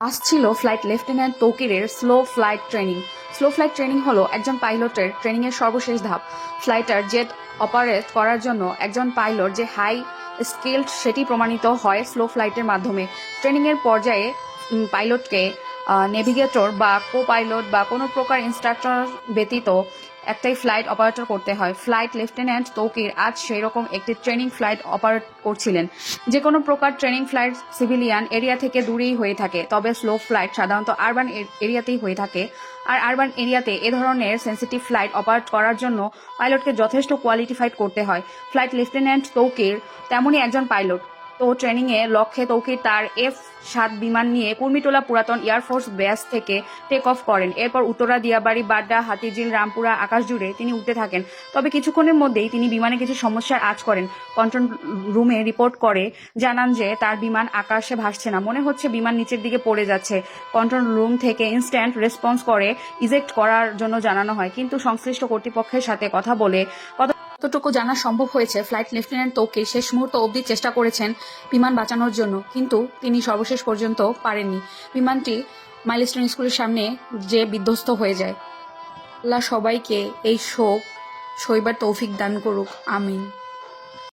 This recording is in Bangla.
আসছিল flight lieutenant তৌকিরের slow flight training slow flight training হলো একজন পাইলটের ট্রেনিংয়ের সর্বশেষ ধাপ। ফ্লাইটার জেট অপারেট করার জন্য একজন পাইলট যে হাই স্কিল্ড সেটি প্রমাণিত হয় স্লো ফ্লাইটের মাধ্যমে। ট্রেনিংয়ের পর্যায়ে পাইলটকে নেভিগেটর বা কো পাইলট বা কোনো প্রকার ইনস্ট্রাক্টর ব্যতীত একটাই ফ্লাইট অপারেটর করতে হয়। ফ্লাইট লেফটেন্যান্ট তৌকির আজ সেই রকম একটি ট্রেনিং ফ্লাইট অপারেট করছিলেন। যে কোনো প্রকার ট্রেনিং ফ্লাইট সিভিলিয়ান এরিয়া থেকে দূরেই হয়ে থাকে, তবে স্লো ফ্লাইট সাধারণত আরবান এরিয়াতেই হয়ে থাকে। আর আরবান এরিয়াতে এ ধরনের সেন্সিটিভ ফ্লাইট অপারেট করার জন্য পাইলটকে যথেষ্ট কোয়ালিটিফাইড করতে হয়। ফ্লাইট লেফটেন্যান্ট তৌকির তেমনই একজন পাইলট তো ট্রেনিংয়ে লক্ষ্যে তৌকির তার এফ সাত বিমান নিয়ে কুর্মিটোলা পুরাতন এয়ারফোর্স বেস থেকে টেক অফ করেন। এরপর উত্তরা, দিয়াবাড়ি, বাড্ডা, হাতিঝিল, রামপুরা আকাশ জুড়ে তিনি উঠতে থাকেন। তবে কিছুক্ষণের মধ্যেই তিনি বিমানে কিছু সমস্যার আজ করেন। কন্ট্রোল রুমে রিপোর্ট করে জানান যে তার বিমান আকাশে ভাসছে না। মনে হচ্ছে বিমান নিচের দিকে পড়ে যাচ্ছে। কন্ট্রোল রুম থেকে ইনস্ট্যান্ট রেসপন্স করে ইজেক্ট করার জন্য জানানো হয়। কিন্তু সংশ্লিষ্ট কর্তৃপক্ষের সাথে কথা বলে কত কতটুকু জানা সম্ভব হয়েছে, ফ্লাইট লেফটেন্যান্ট তোকে শেষ মুহূর্ত অবধি চেষ্টা করেছেন বিমান বাঁচানোর জন্য, কিন্তু তিনি সর্বশেষ পর্যন্ত পারেননি। বিমানটি মাইলস্টোন স্কুলের সামনে যে বিধ্বস্ত হয়ে যায়। আল্লাহ সবাইকে এই শোক সইবার তৌফিক দান করুক, আমিন।